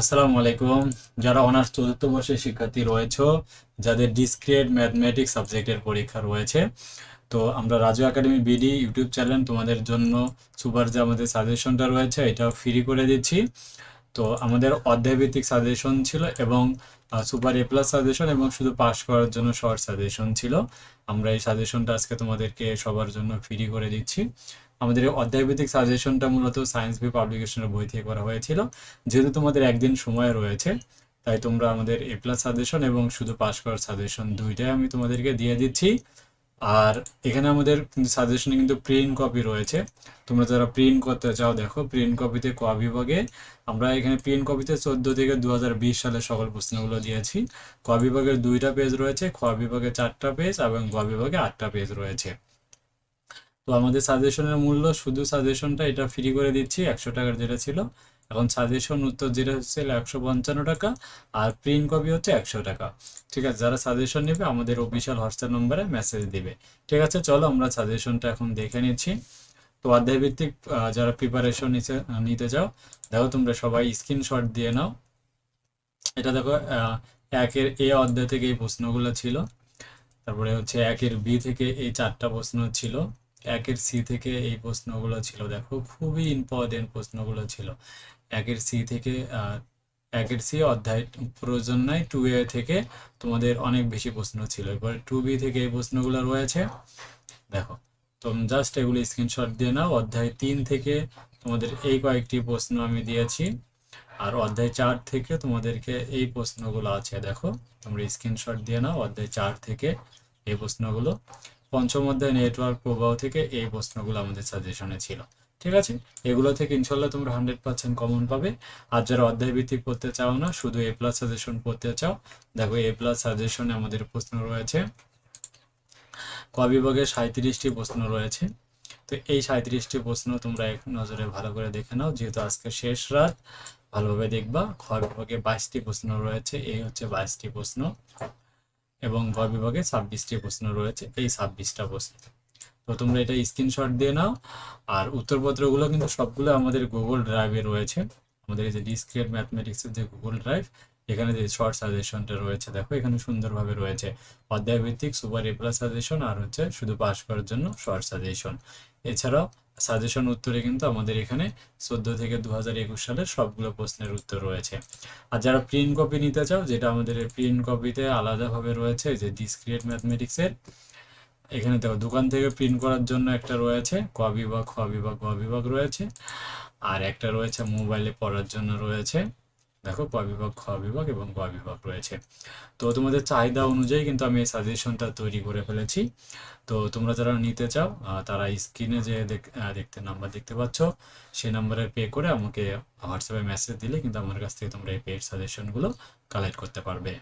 আসসালামু আলাইকুম। যারা অনার্স চতুর্থ বর্ষের শিক্ষার্থী রয়েছে, যাদের ডিসক্রিয়েট ম্যাথমেটিক্স সাবজেক্টের পরীক্ষা রয়েছে, তো আমরা Raju academy BD YouTube channel তোমাদের জন্য সুপার যে আমাদের সাজেশনটা রয়েছে, এটাও ফ্রি করে দিচ্ছি। তো আমাদের অধ্যায়ভিত্তিক সাজেশন ছিল এবং সুপার এ প্লাস সাজেশন এবং শুধু পাস করার জন্য শর্ট সাজেশন ছিল। আমরা এই সাজেশনটা আজকে তোমাদেরকে সবার জন্য ফ্রি করে দিচ্ছি। আমাদের অধ্যায়ভিত্তিক সাজেশনটা মূলত সায়েন্স বি পাবলিকেশনের বই থেকে করা হয়েছিল। যেহেতু তোমাদের একদিন সময় রয়েছে, তাই তোমরা আমাদের এ প্লাস সাজেশন এবং শুধু পাস করার সাজেশন দুইটাই আমি তোমাদেরকে দিয়ে দিচ্ছি। আর এখানে আমাদের কিন্তু সাজেশনে কিন্তু প্রিন্ট কপি রয়েছে। তোমরা যারা প্রিন্ট করতে চাও, দেখো প্রিন্ট কপিতে ক বিভাগে আমরা এখানে প্রিন্ট কপিতে চোদ্দ থেকে দু সালের সকল প্রশ্নগুলো দিয়েছি। ক বিভাগের দুইটা পেজ রয়েছে, খ বিভাগে চারটা পেজ এবং গ বিভাগে আটটা পেজ রয়েছে। তো আমাদের সাজেশনের মূল্য শুধু সাজেশনটা এটা ফ্রি করে দিচ্ছি, একশো টাকার যেটা ছিল। এখন সাজেশন উত্তর যেটা হচ্ছে একশো পঞ্চান্ন টাকা আর প্রিন্ট কপি হচ্ছে একশো টাকা। ঠিক আছে, যারা সাজেশন নেবে আমাদের অফিসিয়াল হোয়াটসঅ্যাপ নম্বরে মেসেজ দিবে। ঠিক আছে, চলো আমরা সাজেশনটা এখন দেখে নিচ্ছি। তো অধ্যায়ভিত্তিক যারা প্রিপারেশন নিতে চাও, দেখো তোমরা সবাই স্ক্রিনশট দিয়ে নাও। এটা দেখো একের এ অধ্যায় থেকে এই প্রশ্নগুলো ছিল। তারপরে হচ্ছে একের বি থেকে এই চারটা প্রশ্ন ছিল। একের সি থেকে এই প্রশ্নগুলো ছিল, দেখো, খুবই ইম্পর্টেন্ট প্রশ্নগুলো ছিল। একের সি থেকে একের সি অধ্যায় প্রয়োজন নাই টু এ থেকে তোমাদের অনেক বেশি প্রশ্ন ছিল। এবার টু বি থেকে এই প্রশ্নগুলো রয়েছে। দেখো তো জাস্ট এগুলো স্ক্রিনশট দিয়ে নাও। অধ্যায় তিন থেকে তোমাদের এই কয়েকটি প্রশ্ন আমি দিয়েছি। আর অধ্যায় চার থেকে তোমাদেরকে এই প্রশ্নগুলো আছে। দেখো, তোমরা স্ক্রিনশট দিয়ে নাও। অধ্যায় চার থেকে এই প্রশ্নগুলো। পঞ্চম অধ্যায় নেটওয়ার্ক প্রবাহ থেকে এই প্রশ্নগুলো আমাদের সাজেশনে ছিল। ঠিক আছে? এগুলো থেকে ইনশাল্লাহ তোমরা হান্ড্রেড পার্সেন্ট কমন পাবে। আর যারা অধ্যায় ভিত্তিক পড়তে চাও না, শুধু এ প্লাস সাজেশন পড়তে চাও, দেখো এ প্লাস সাজেশনে আমাদের প্রশ্ন রয়েছে, ক বিভাগে সাঁত্রিশটি প্রশ্ন রয়েছে। তো এই সাঁত্রিশটি প্রশ্ন তোমরা এক নজরে ভালো করে দেখে নাও, যেহেতু আজকে শেষ রাত, ভালোভাবে দেখবা। খ বিভাগে বাইশটি প্রশ্ন রয়েছে, এই হচ্ছে বাইশটি প্রশ্ন। এবং গ বিভাগে ছাব্বিশটি প্রশ্ন রয়েছে, এই ছাব্বিশটা প্রশ্ন। তো তোমরা এটা স্ক্রিনশট দিয়ে নাও, আর উত্তরপত্রগুলো কিন্তু সবগুলো আমাদের গুগল ড্রাইভে রয়েছে। আমাদের এই যে ডিসক্রিয়েট ম্যাথমেটিক্সের যে গুগল ড্রাইভ এখানে যে শর্ট সাজেশনটা রয়েছে, দেখো এখানে সুন্দরভাবে রয়েছে। অধ্যায় ভিত্তিক সুপার এ প্লাস সাজেশন আর হচ্ছে শুধু পাস করার জন্য শর্ট সাজেশন এছাড়াও সাজেশন উত্তরে কিন্তু আমাদের এখানে চোদ্দ থেকে দু হাজার একুশ সালের সবগুলো প্রশ্নের উত্তর রয়েছে। আর যারা প্রিন্ট কপি নিতে চাও, যেটা আমাদের প্রিন্ট কপিতে আলাদাভাবে রয়েছে যে ডিসক্রিয়েট ম্যাথমেটিক্সের এখানে দেখো দোকান থেকে প্রিন্ট করার জন্য একটা রয়েছে, ক বিভাগ, খ বিভাগ, গ বিভাগ রয়েছে। আর একটা রয়েছে মোবাইলে পড়ার জন্য রয়েছে। দেখো ক বিভাগ খ বিভাগ এবং গ বিভাগ রয়েছে। তো তোমাদের চাহিদা অনুযায়ী কিন্তু আমি এই সাজেশনটা তৈরি করে ফেলেছি। তো তোমরা যারা নিতে চাও তারা স্ক্রিনে যে দেখতে নাম্বার দেখতে পাচ্ছ। সেই নাম্বারে পে করে আমাকে হোয়াটসঅ্যাপে মেসেজ দিলে কিন্তু আমার কাছ থেকে তোমরা এই পেড সাজেশনগুলো কালেক্ট করতে পারবে।